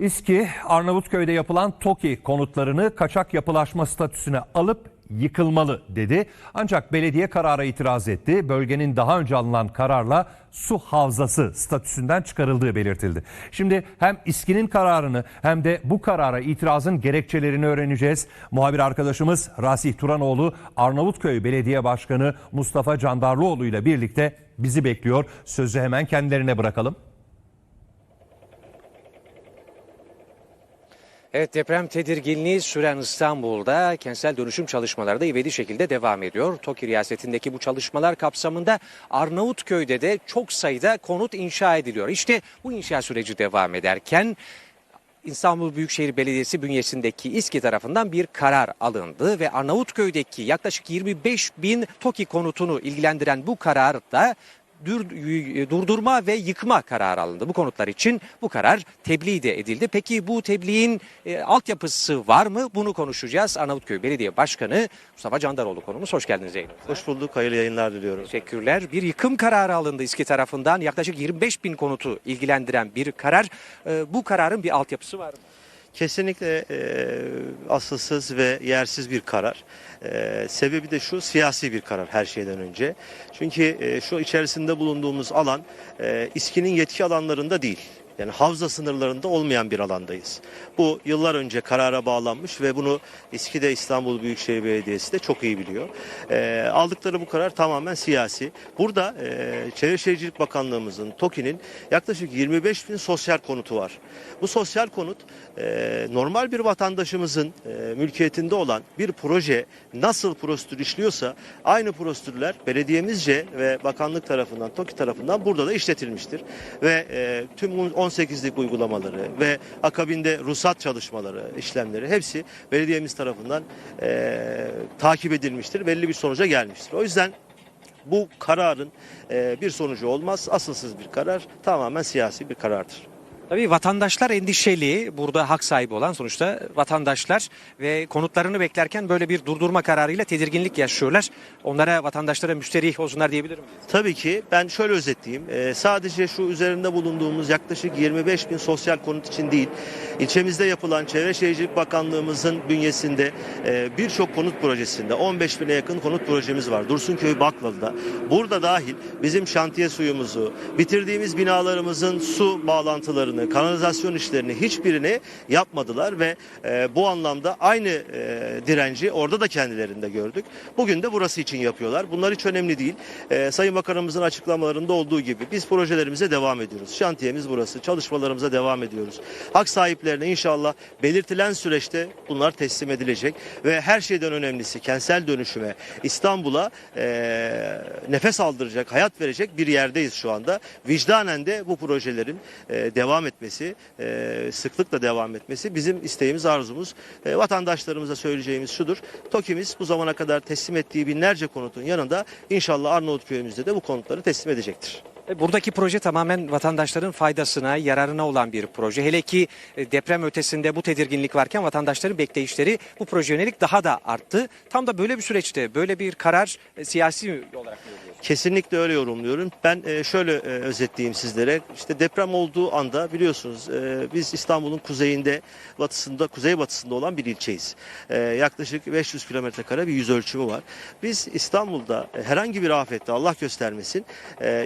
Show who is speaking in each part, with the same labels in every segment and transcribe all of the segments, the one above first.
Speaker 1: İSKİ, Arnavutköy'de yapılan TOKİ konutlarını kaçak yapılaşma statüsüne alıp yıkılmalı dedi. Ancak belediye karara itiraz etti. Bölgenin daha önce alınan kararla su havzası statüsünden çıkarıldığı belirtildi. Şimdi hem İSKİ'nin kararını hem de bu karara itirazın gerekçelerini öğreneceğiz. Muhabir arkadaşımız Rasih Turanoğlu, Arnavutköy Belediye Başkanı Mustafa Candarlıoğlu ile birlikte bizi bekliyor. Sözü hemen kendilerine bırakalım.
Speaker 2: Evet deprem tedirginliği süren İstanbul'da kentsel dönüşüm çalışmaları da ivedi şekilde devam ediyor. TOKİ riyasetindeki bu çalışmalar kapsamında Arnavutköy'de de çok sayıda konut inşa ediliyor. İşte bu inşa süreci devam ederken İstanbul Büyükşehir Belediyesi bünyesindeki İSKİ tarafından bir karar alındı ve Arnavutköy'deki yaklaşık 25 bin TOKİ konutunu ilgilendiren bu karar da dur- durdurma ve yıkma kararı alındı. Bu konutlar için bu karar tebliğ de edildi. Peki bu tebliğin e, altyapısı var mı? Bunu konuşacağız. Arnavutköy Belediye Başkanı Mustafa Candaroğlu konumuz. Hoş geldiniz yayınımıza.
Speaker 3: Hoş bulduk. Hayırlı yayınlar diliyorum.
Speaker 2: Teşekkürler. Bir yıkım kararı alındı İSKİ tarafından. Yaklaşık 25 bin konutu ilgilendiren bir karar. E, bu kararın bir altyapısı var mı?
Speaker 3: Kesinlikle e, asılsız ve yersiz bir karar. E, sebebi de şu siyasi bir karar her şeyden önce. Çünkü e, şu içerisinde bulunduğumuz alan e, İSKİ'nin yetki alanlarında değil. Yani havza sınırlarında olmayan bir alandayız. Bu yıllar önce karara bağlanmış ve bunu İSKİ'de İstanbul Büyükşehir Belediyesi de çok iyi biliyor. E, aldıkları bu karar tamamen siyasi. Burada e, Çevre Şehircilik Bakanlığımızın, TOKİ'nin yaklaşık 25 bin sosyal konutu var. Bu sosyal konut e, normal bir vatandaşımızın e, mülkiyetinde olan bir proje nasıl prosedür işliyorsa aynı prosedürler belediyemizce ve bakanlık tarafından, TOKİ tarafından burada da işletilmiştir. Ve e, tüm 18'lik uygulamaları ve akabinde ruhsat çalışmaları, işlemleri hepsi belediyemiz tarafından e, takip edilmiştir. Belli bir sonuca gelmiştir. O yüzden bu kararın e, bir sonucu olmaz. Asılsız bir karar tamamen siyasi bir karardır.
Speaker 2: Tabii vatandaşlar endişeli. Burada hak sahibi olan sonuçta vatandaşlar ve konutlarını beklerken böyle bir durdurma kararıyla tedirginlik yaşıyorlar. Onlara vatandaşlara müşterih olsunlar diyebilir miyiz?
Speaker 3: Tabii ki ben şöyle özetleyeyim. Ee, sadece şu üzerinde bulunduğumuz yaklaşık 25 bin sosyal konut için değil, ilçemizde yapılan Çevre Şehircilik Bakanlığımızın bünyesinde e, birçok konut projesinde 15 bine yakın konut projemiz var. Dursunköy Baklalı'da. Burada dahil bizim şantiye suyumuzu, bitirdiğimiz binalarımızın su bağlantılarını, kanalizasyon işlerini hiçbirini yapmadılar ve e, bu anlamda aynı e, direnci orada da kendilerinde gördük. Bugün de burası için yapıyorlar. Bunlar hiç önemli değil. E, Sayın Bakanımızın açıklamalarında olduğu gibi biz projelerimize devam ediyoruz. Şantiyemiz burası. Çalışmalarımıza devam ediyoruz. Hak sahiplerine inşallah belirtilen süreçte bunlar teslim edilecek ve her şeyden önemlisi kentsel dönüşüme İstanbul'a e, nefes aldıracak, hayat verecek bir yerdeyiz şu anda. Vicdanen de bu projelerin e, devam etmesi, e, sıklıkla devam etmesi bizim isteğimiz, arzumuz. E, vatandaşlarımıza söyleyeceğimiz şudur. TOKİ'miz bu zamana kadar teslim ettiği binlerce konutun yanında inşallah Arnavutköy'ümüzde de bu konutları teslim edecektir.
Speaker 2: E, Buradaki proje tamamen vatandaşların faydasına, yararına olan bir proje. Hele ki e, deprem ötesinde bu tedirginlik varken vatandaşların bekleyişleri bu proje yönelik daha da arttı. Tam da böyle bir süreçte böyle bir karar e, siyasi olarak mı?
Speaker 3: Kesinlikle öyle yorumluyorum. Ben şöyle özetleyeyim sizlere. İşte deprem olduğu anda biliyorsunuz biz İstanbul'un kuzeyinde, batısında, kuzeybatısında olan bir ilçeyiz. Yaklaşık 500 kilometre kare bir yüz ölçümü var. Biz İstanbul'da herhangi bir afette Allah göstermesin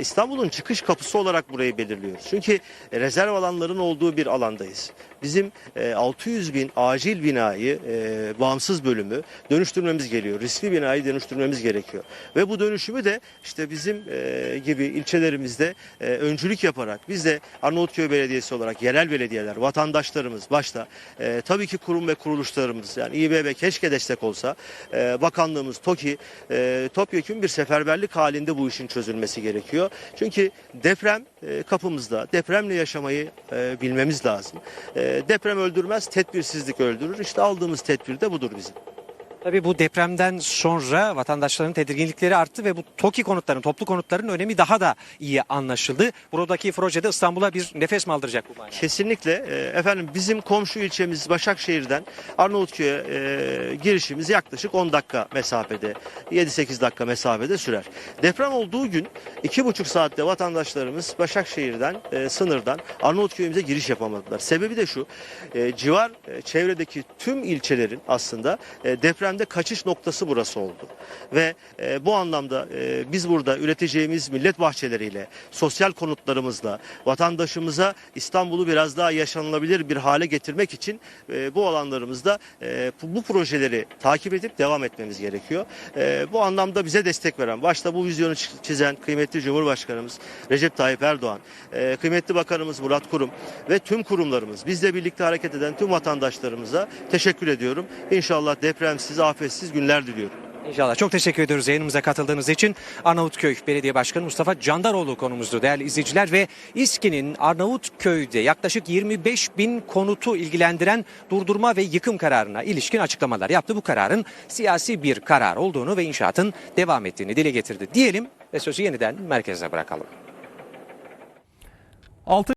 Speaker 3: İstanbul'un çıkış kapısı olarak burayı belirliyoruz. Çünkü rezerv alanların olduğu bir alandayız. Bizim e, 600 bin acil binayı, e, bağımsız bölümü dönüştürmemiz geliyor. Riskli binayı dönüştürmemiz gerekiyor. Ve bu dönüşümü de işte bizim e, gibi ilçelerimizde e, öncülük yaparak biz de Arnavutköy Belediyesi olarak yerel belediyeler, vatandaşlarımız başta e, tabii ki kurum ve kuruluşlarımız yani İBB keşke destek olsa e, bakanlığımız TOKİ e, topyekun bir seferberlik halinde bu işin çözülmesi gerekiyor. Çünkü deprem e, kapımızda. Depremle yaşamayı e, bilmemiz lazım. E, deprem öldürmez, tedbirsizlik öldürür. İşte aldığımız tedbir de budur bizim.
Speaker 2: Tabii bu depremden sonra vatandaşların tedirginlikleri arttı ve bu TOKİ konutların, toplu konutların önemi daha da iyi anlaşıldı. Buradaki projede İstanbul'a bir nefes mi aldıracak bu manada?
Speaker 3: Kesinlikle. e, Efendim bizim komşu ilçemiz Başakşehir'den Arnavutköy'e girişimiz yaklaşık 10 dakika mesafede, 7-8 dakika mesafede sürer. Deprem olduğu gün 2,5 saatte vatandaşlarımız Başakşehir'den, e, sınırdan Arnavutköy'ümüze giriş yapamadılar. Sebebi de şu, e, civar e, çevredeki tüm ilçelerin aslında e, depremde kaçış noktası burası oldu. Ve e, bu anlamda e, biz burada üreteceğimiz millet bahçeleriyle, sosyal konutlarımızla vatandaşımıza İstanbul'u biraz daha yaşanılabilir bir hale getirmek için e, bu alanlarımızda e, bu, projeleri takip edip devam etmemiz gerekiyor. E, bu anlamda bize destek veren, başta bu vizyonu çi- çizen kıymetli Cumhurbaşkanımız Recep Tayyip Erdoğan, e, kıymetli Bakanımız Murat Kurum ve tüm kurumlarımız, bizle birlikte hareket eden tüm vatandaşlarımıza teşekkür ediyorum. İnşallah depremsiz, afetsiz günler diliyorum.
Speaker 2: İnşallah. Çok teşekkür ediyoruz yayınımıza katıldığınız için. Arnavutköy Belediye Başkanı Mustafa Candaroğlu konumuzdu değerli izleyiciler ve İSKİ'nin Arnavutköy'de yaklaşık 25 bin konutu ilgilendiren durdurma ve yıkım kararına ilişkin açıklamalar yaptı. Bu kararın siyasi bir karar olduğunu ve inşaatın devam ettiğini dile getirdi diyelim ve sözü yeniden merkeze bırakalım.
Speaker 1: Altı